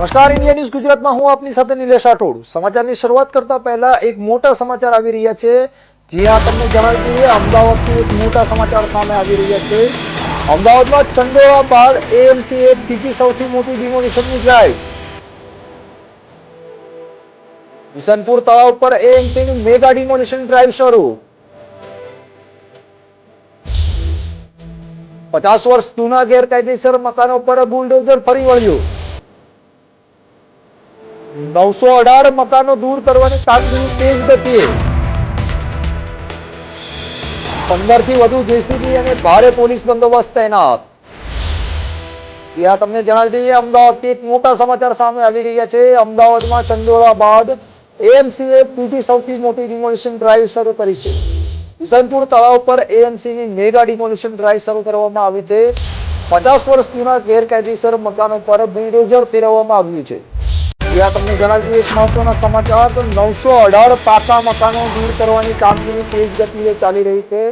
નમસ્કાર, India news ગુજરાતમાં હું આપની સાથે નિલેશ રાઠોડ. સમાચારની શરૂઆત કરતા પહેલા એક મોટા સમાચાર આવી રહ્યા છે. જે આ તમને જણાવી દઈએ, અમદાવાદથી એક મોટા સમાચાર સામે આવી રહ્યા છે. અમદાવાદમાં ચંડોળા બાદ એએમસી એ બીજી સૌથી મોટી ડિમોલિશનની ડ્રાઈવ વિસનપુર તળાવ પર એએમસીની મેગા ડિમોલિશન ડ્રાઈવ શરૂ. પચાસ વર્ષ જૂના ગેરકાયદેસર મકાનો પર બુલડોઝર ફરી વળ્યું. નવસો અઢાર મકાનો દૂર કરવાની કામગીરી તેજ ગતિએ. પંદરથી વધુ જેસીબી અને ભારે પોલીસ બંદોબસ્ત તૈનાત. ત્યાં તમને જણાવી દઈએ, અમદાવાદથી એક મોટા સમાચાર સામે આવી રહ્યા છે. અમદાવાદમાં ચંદોળા બાદ એએમસીએ બીજી સૌથી મોટી ડિમોલિશન ડ્રાઈવ શરૂ કરી છે. વિસનપુર તળાવ પર એએમસીની મેગા ડિમોલિશન ડ્રાઈવ શરૂ કરવામાં આવી છે. પચાસ વર્ષ જૂના ગેરકાયદેસર મકાનો પર બિલ્ડોઝર ફેરવવામાં આવ્યું છે. ત્યાં તમને જણાવી દઈએ મહત્વના સમાચાર. તો નવસો અઢાર પાકા મકાનો દૂર કરવાની કામગીરી તેજ ગતિએ ચાલી રહી છે.